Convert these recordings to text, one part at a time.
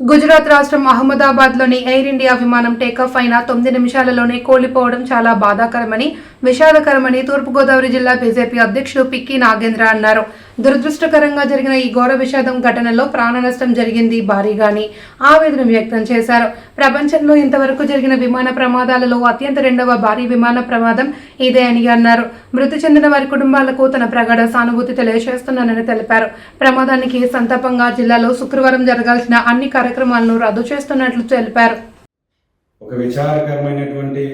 గుజరాత్ రాష్ట్రం అహ్మదాబాద్లోని Air India విమానం టేకాఫ్ అయిన తొమ్మిది నిమిషాలలోనే కోలిపోవడం చాలా బాధాకరమని విషాదకరమని తూర్పుగోదావరి జిల్లా బీజేపీ అధ్యక్షుడు పిక్కి నాగేంద్ర అన్నారు. దురదృష్టకరంగా జరిగిన ఈ ఘోర విషాదం ఘటనలో ప్రాణ నష్టం జరిగింది భారీగాని ఆవేదన వ్యక్తం చేశారు. ప్రపంచంలో ఇంతవరకు జరిగిన విమాన ప్రమాదాలలో అత్యంత రెండవ భారీ విమాన ప్రమాదం ఇదే అని అన్నారు. మృతి చెందిన వారి కుటుంబాలకు తన ప్రగాఢ సానుభూతి తెలియజేస్తున్నానని తెలిపారు. ప్రమాదానికి సంతాపంగా జిల్లాలో శుక్రవారం జరగాల్సిన అన్ని కార్యక్రమాలను రద్దు చేస్తున్నట్లు తెలిపారు. ఒక విచారకరమైనటువంటి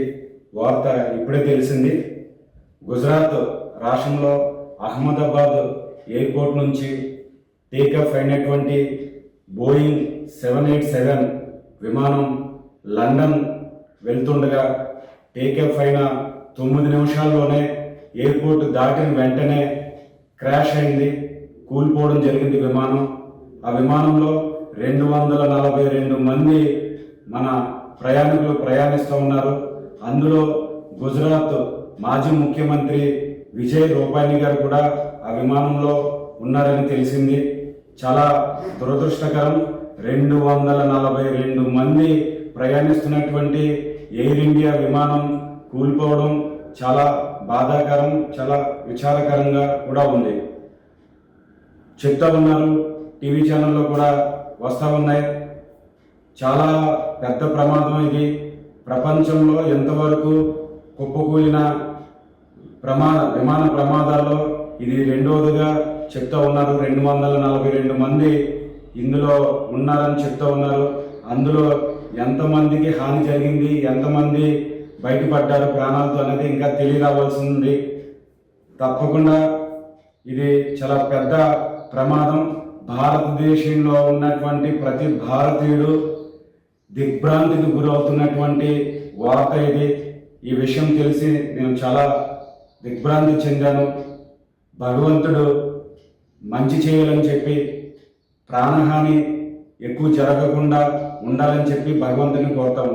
వార్త ఇప్పుడే తెలిసింది. గుజరాత్ రాష్ట్రంలో అహ్మదాబాద్ ఎయిర్పోర్ట్ నుంచి టేకఫ్ అయినటువంటి బోయింగ్ సెవెన్ ఎయిట్ సెవెన్ విమానం లండన్ వెళ్తుండగా టేకఫ్ అయిన తొమ్మిది నిమిషాల్లోనే ఎయిర్పోర్ట్ దాటిన వెంటనే క్రాష్ అయింది కూలిపోవడం జరిగింది విమానం. ఆ విమానంలో రెండు వందల నలభై రెండు మంది మన ప్రయాణికులు ప్రయాణిస్తూ ఉన్నారు. అందులో గుజరాత్ మాజీ ముఖ్యమంత్రి విజయ్ రూపాని గారు కూడా ఆ విమానంలో ఉన్నారని తెలిసింది. చాలా దురదృష్టకరం. రెండు వందల నలభై రెండు మంది ప్రయాణిస్తున్నటువంటి ఎయిర్ ఇండియా విమానం కూలిపోవడం చాలా బాధాకరం చాలా విచారకరంగా కూడా ఉంది. చెప్తా ఉన్నారు. టీవీ ఛానల్లో కూడా వస్తూ ఉన్నాయి. చాలా పెద్ద ప్రమాదం ఇది. ప్రపంచంలో ఎంతవరకు కుప్పకూలిన ప్రమాద విమాన ప్రమాదాల్లో ఇది రెండవదిగా చెప్తా ఉన్నారు. రెండు వందల నలభై రెండు మంది ఇందులో ఉన్నారని చెప్తా ఉన్నారు. అందులో ఎంతమందికి హాని జరిగింది ఎంతమంది బయటపడ్డారు ప్రాణాలతో అనేది ఇంకా తెలియరావాల్సి ఉంది తప్పకుండా ఇది చాలా పెద్ద ప్రమాదం. భారతదేశంలో ఉన్నటువంటి ప్రతి భారతీయుడు దిగ్భ్రాంతికి గురవుతున్నటువంటి వార్త ఇది. ఈ విషయం తెలిసి నేను చాలా దిగ్భ్రాంతి చెందాను. భగవంతుడు మంచి చేయాలని చెప్పి ప్రాణహాని ఎక్కువ జరగకుండా ఉండాలని చెప్పి భగవంతుని కోరుతాము